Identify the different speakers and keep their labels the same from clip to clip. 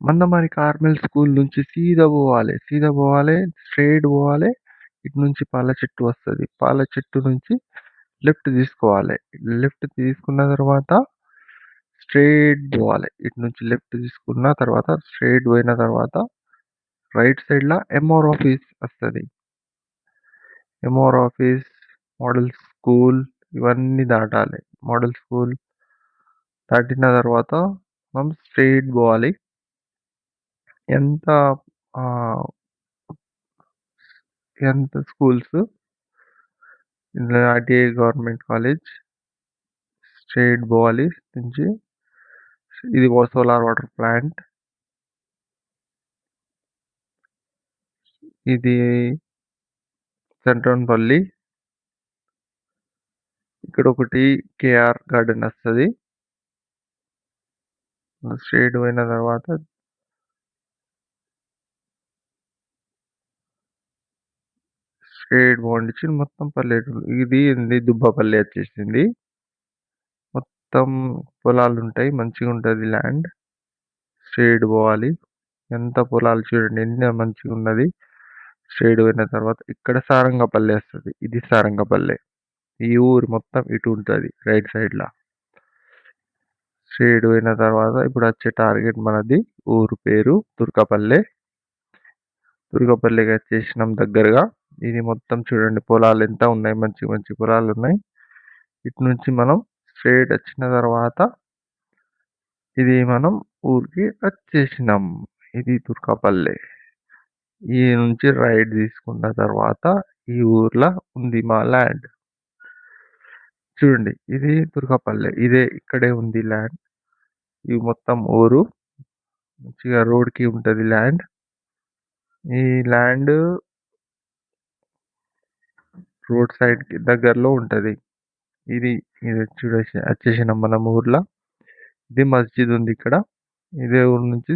Speaker 1: Mandamarri Carmel school నుంచి సీదా పోవాలి. సీదా పోవాలి స్ట్రైట్ పోవాలి. ఇటు నుంచి పాల చెట్టు వస్తుంది. పాల చెట్టు నుంచి లెఫ్ట్ తీసుకోవాలి. లెఫ్ట్ తీసుకున్న తర్వాత స్ట్రెయిట్ పోవాలి. ఇటు నుంచి లెఫ్ట్ తీసుకున్న తర్వాత స్ట్రైట్ పోయిన తర్వాత రైట్ సైడ్లో ఎంఆర్ ఆఫీస్ వస్తుంది. ఎంఆర్ ఆఫీస్ మోడల్ స్కూల్ ఇవన్నీ దాటాలి. మోడల్ స్కూల్ దాటిన తర్వాత మనం స్ట్రెయిట్ పోవాలి. ఎంత ఎంత schools ITI government college state భోవాలి నుంచి ఇది సోలార్ వాటర్ ప్లాంట్. ఇది సెంట్రన్పల్లి. ఇక్కడ ఒకటి కేఆర్ గార్డెన్ వస్తుంది. స్టేట్ పోయిన తర్వాత స్ట్రైట్ పోండి మొత్తం పల్లెటూరు ఇది ఏంది? దుబ్బపల్లి వచ్చేసింది. మొత్తం పొలాలు ఉంటాయి మంచిగా ఉంటుంది ల్యాండ్. స్ట్రైట్ పోవాలి. ఎంత పొలాలు చూడండి. ఎన్ని మంచిగా ఉన్నది స్ట్రైట్ పోయిన తర్వాత ఇక్కడ సారంగపల్లి వస్తుంది. ఇది సారంగపల్లి. ఈ ఊరు మొత్తం ఇటు ఉంటుంది. రైట్ సైడ్లో. స్ట్రైట్ పోయిన తర్వాత ఇప్పుడు వచ్చే టార్గెట్ మనది. ఊరు పేరు దుర్గపల్లె. తుర్కపల్లికి వచ్చేసినాం దగ్గరగా. ఇది మొత్తం చూడండి పొలాలు ఎంత ఉన్నాయి? మంచి మంచి పొలాలు ఉన్నాయి. ఇటు నుంచి మనం స్ట్రైట్ వచ్చిన తర్వాత ఇది మనం ఊరికి వచ్చేసినాం. ఇది దుర్గాపల్లె. ఈ నుంచి రైడ్ తీసుకున్న తర్వాత ఈ ఊర్లో ఉంది మా ల్యాండ్ చూడండి ఇది దుర్గాపల్లె. ఇదే ఇక్కడే ఉంది ల్యాండ్ ఇది మొత్తం ఊరు. మంచిగా రోడ్కి ఉంటుంది ల్యాండ్ ఈ ల్యాండ్ రోడ్ సైడ్కి దగ్గరలో ఉంటుంది. ఇది ఇది చూడేసి వచ్చేసినాం మనం ఊర్లో. ఇది మస్జిద్ ఉంది ఇక్కడ. ఇదే ఊరు నుంచి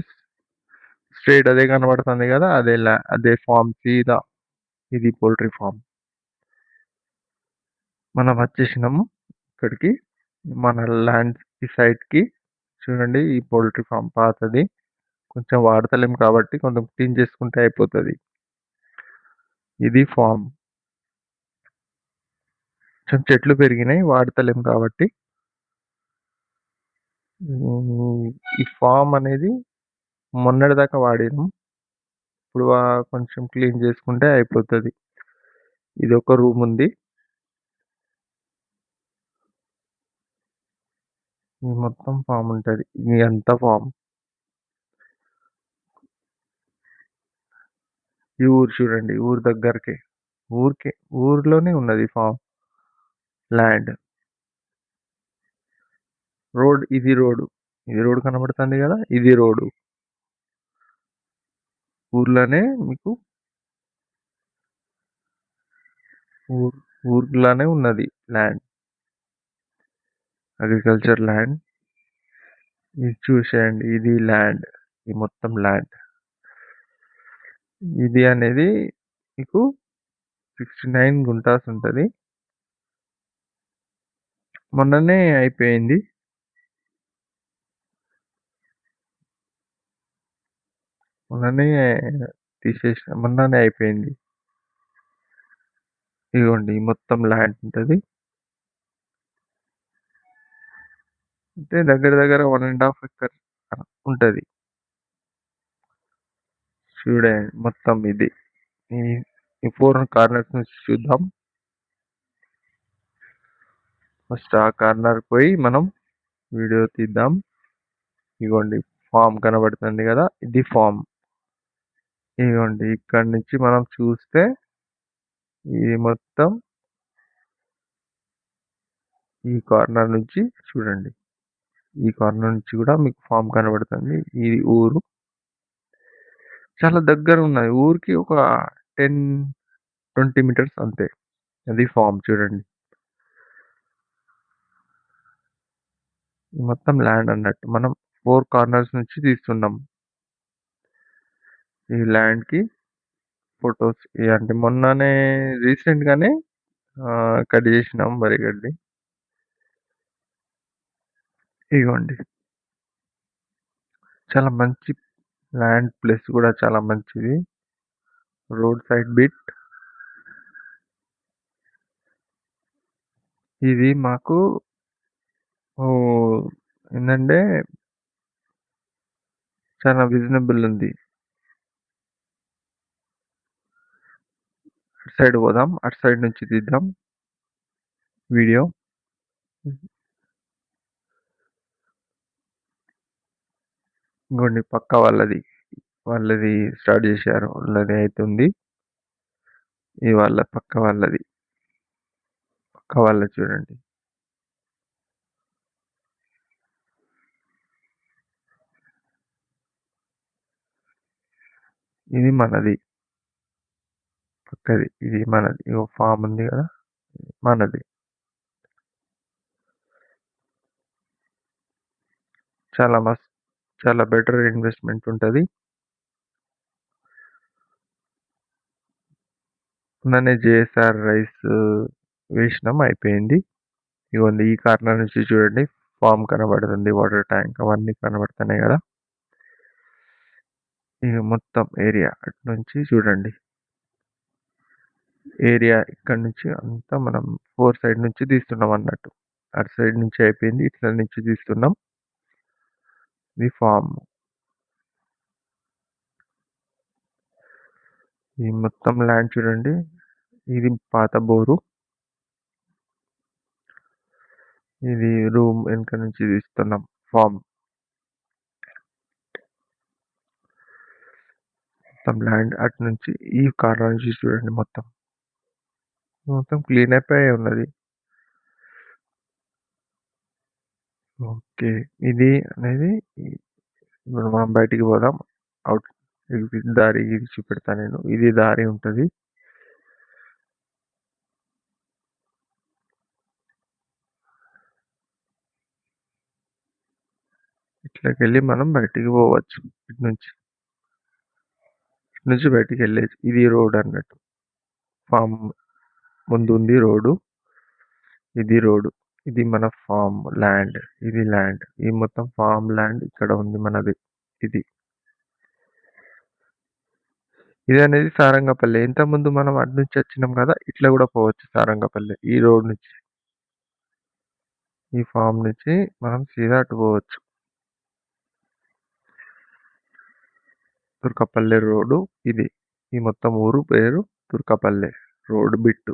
Speaker 1: స్ట్రేట్ అదే కనబడుతుంది కదా అదే ల్యా అదే ఫామ్ సీదా. ఇది పోల్ట్రీ ఫామ్. మనం వచ్చేసినాము ఇక్కడికి. మన ల్యాండ్ ఈ సైడ్కి. చూడండి ఈ పోల్ట్రీ ఫామ్ పాతది. కొంచెం వాడతలేం కాబట్టి కొంచెం క్లీన్ చేసుకుంటే అయిపోతుంది. ఇది ఫామ్. కొంచెం చెట్లు పెరిగినాయి వాడతలేం కాబట్టి. ఈ ఫామ్ అనేది మొన్నటిదాకా వాడినాం. ఇప్పుడు కొంచెం క్లీన్ చేసుకుంటే అయిపోతుంది. ఇది ఒక రూమ్ ఉంది. ఇది మొత్తం ఫామ్ ఉంటుంది. ఇది అంతా ఫామ్. ఈ ఊరు చూడండి ఊరు దగ్గరకే. ఊరికే ఊర్లోనే ఉన్నది ఫామ్. ల్యాండ్. రోడ్ ఇది రోడ్. ఇది రోడ్ కనబడుతుంది కదా ఇది రోడ్. ఊర్లోనే మీకు ఊర్ ఊర్లోనే ఉన్నది ల్యాండ్. Agriculture land. ఇది చూసేయండి ఇది ల్యాండ్. ఇది మొత్తం ల్యాండ్. ఇది అనేది మీకు సిక్స్టీ నైన్ గుంటాస్ ఉంటుంది. మొన్ననే అయిపోయింది. మొన్ననే తీసేసిన మొన్ననే అయిపోయింది. ఇదిగోండి మొత్తం ల్యాండ్ ఉంటుంది. అంటే దగ్గర దగ్గర వన్ అండ్ హాఫ్ ఎకర్ ఉంటుంది. చూడండి మొత్తం ఇది. ఈ ఈ ఫోర్ కార్నర్స్ నుంచి చూద్దాం. ఫస్ట్ ఆ కార్నర్ పోయి మనం వీడియో తీద్దాం. ఇదిగోండి ఫామ్ కనబడుతుంది కదా ఇది ఫామ్. ఇదిగోండి ఇక్కడ నుంచి మనం చూస్తే ఇది మొత్తం ఈ కార్నర్ నుంచి చూడండి. ఈ కార్నర్ నుంచి కూడా మీకు ఫామ్ కనబడుతుంది. ఇది ఊరు. చాలా దగ్గర ఉన్నది. ఊరికి ఒక టెన్ ట్వంటీ మీటర్స్ అంతే. అది ఫామ్ చూడండి. మొత్తం ల్యాండ్ అన్నట్టు. మనం ఫోర్ కార్నర్స్ నుంచి తీస్తున్నాం. ఈ ల్యాండ్కి ఫొటోస్ అంటే మొన్ననే రీసెంట్గానే కట్ చేసినాం వరి గడ్డి. ఇదిగోండి చాలా మంచి ల్యాండ్ ప్లేస్ కూడా చాలా మంచిది. Road side bit. ఇది మాకు ఏంటంటే చాలా రీజనబుల్ ఉంది. అటు సైడ్ పోదాం అటు సైడ్ నుంచి తీద్దాం వీడియో. ఇంకోండి పక్క వాళ్ళది వాళ్ళది స్టార్ట్ చేశారు వాళ్ళది అవుతుంది ఇది వాళ్ళ పక్క వాళ్ళది పక్క వాళ్ళది చూడండి. ఇది మనది. పక్కది. ఇది మనది. ఇగో ఫామ్ ఉంది కదా? మనది. చాలా మస్త్ చాలా బెటర్ ఇన్వెస్ట్మెంట్ ఉంటుంది. మొన్ననే జేఎస్ఆర్ రైస్ వేసినాం అయిపోయింది. ఇగోండి ఈ కార్నర్ నుంచి చూడండి. ఫామ్ కనబడుతుంది వాటర్ ట్యాంక్ అవన్నీ కనబడుతున్నాయి కదా? ఇక మొత్తం ఏరియా అటు నుంచి చూడండి. ఏరియా ఇక్కడ నుంచి అంతా మనం ఫోర్ సైడ్ నుంచి తీస్తున్నాం అన్నట్టు. అటు సైడ్ నుంచి అయిపోయింది ఇట్లా నుంచి తీస్తున్నాం. ఇది ఫామ్. ఈ మొత్తం ల్యాండ్ చూడండి. ఇది పాత బోరు. ఇది రూమ్ వెనక నుంచి తీస్తున్నాం ఫామ్. మొత్తం ల్యాండ్ అటు నుంచి ఈ కార్నర్ నుంచి చూడండి మొత్తం. మొత్తం క్లీన్ అయిపోయి ఉన్నది. ఓకే. ఇది అనేది ఇప్పుడు మనం బయటికి పోదాం. అవుట్ ఇది దారి ఇది చూపెడతా నేను. ఇది దారి ఉంటుంది. ఇట్లాకెళ్ళి మనం బయటికి పోవచ్చు ఇటు నుంచి. నుంచి బయటికి వెళ్ళేది. ఇది రోడ్ అన్నట్టు. ఫామ్ ముందు ఉంది రోడ్డు. ఇది రోడ్డు. ఇది మన ఫామ్ ల్యాండ్. ఇది ల్యాండ్. ఈ మొత్తం ఫామ్ ల్యాండ్ ఇక్కడ ఉంది మనది. ఇది. ఇది అనేది సారంగపల్లి. ఇంత ముందు మనం అటు నుంచి వచ్చినాం కదా ఇట్లా కూడా పోవచ్చు సారంగపల్లి. ఈ రోడ్ నుంచి. ఈ ఫామ్ నుంచి మనం సీదా అటు పోవచ్చు. తుర్కపల్లె రోడ్డు ఇది. ఈ మొత్తం ఊరు పేరు తుర్కపల్లె రోడ్ బిట్టు.